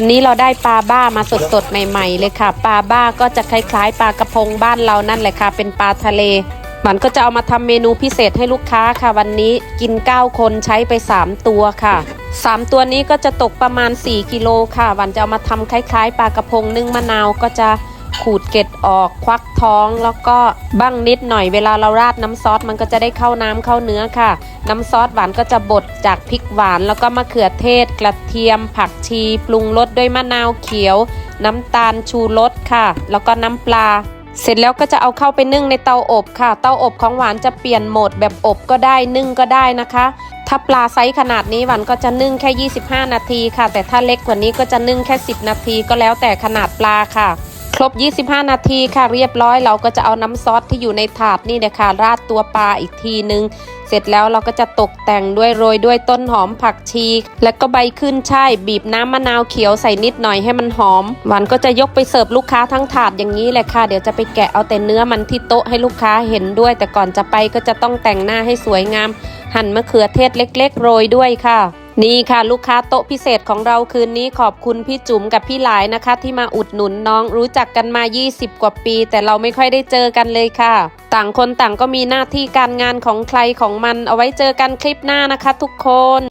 วันนี้เราได้ปลาบ้ามาสดๆใหม่ ๆ เลยค่ะ ปลาบ้าก็จะคล้ายๆ ปลากระพงบ้านเรานั่นแหละค่ะ เป็นปลาทะเลหวันก็จะเอามาทำเมนูพิเศษให้ลูกค้าค่ะ วันนี้กิน 9 คนใช้ไป 3 ตัวค่ะ 3 ตัวนี้ก็จะตกประมาณ 4 กิโลค่ะ วันจะเอามาทำคล้าย ๆ ปลากระพงนึ่งมะนาวก็จะ ขูดเกล็ดออกควักท้อง แล้วก็บ้างนิดหน่อยเวลาเราราดน้ำซอสมันก็จะได้เข้าน้ำเข้าเนื้อค่ะ น้ำซอสหวานก็จะบดจากพริกหวาน แล้วก็มะเขือเทศ กระเทียม ผักชี ปรุงรสด้วยมะนาวเขียว น้ำตาลชูรสค่ะ แล้วก็น้ำปลาเสร็จแล้วก็จะเอาเข้าไปนึ่งในเตาอบค่ะ เตาอบของหวานจะเปลี่ยนโหมดแบบอบก็ได้นึ่งก็ได้นะคะ ถ้าปลาไซส์ขนาดนี้หวานก็จะนึ่งแค่ 25 นาทีค่ะ แต่ถ้าเล็กกว่านี้ก็จะนึ่งแค่ 10 นาทีก็แล้วแต่ขนาดปลาค่ะ ครบ 25 นาทีค่ะเรียบร้อย เราก็จะเอาน้ำซอสที่อยู่ในถาดนี่นะคะราดตัวปลาอีกทีนึง เสร็จแล้วเราก็จะตกแต่งด้วยโรยด้วยต้นหอมผักชี แล้วก็ใบขึ้นช่ายบีบน้ำมะนาวเขียวใส่นิดหน่อยให้มันหอมหวานก็จะยกไปเสิร์ฟลูกค้าทั้งถาดอย่างนี้แหละค่ะ เดี๋ยวจะไปแกะเอาแต่เนื้อมันที่โต๊ะให้ลูกค้าเห็นด้วย แต่ก่อนจะไปก็จะต้องแต่งหน้าให้สวยงาม หั่นมะเขือเทศเล็ก ๆ โรยด้วยค่ะ นี่ค่ะลูกค้าโต๊ะพิเศษของเราคืนนี้ขอบคุณพี่จุ๋มกับพี่หลายนะคะ ที่มาอุดหนุนน้องรู้จักกันมา 20 กว่าปี แต่เราไม่ค่อยได้เจอกันเลยค่ะ ต่างคนต่างก็มีหน้าที่การงานของใครของมันเอาไว้เจอกันคลิปหน้านะคะทุกคน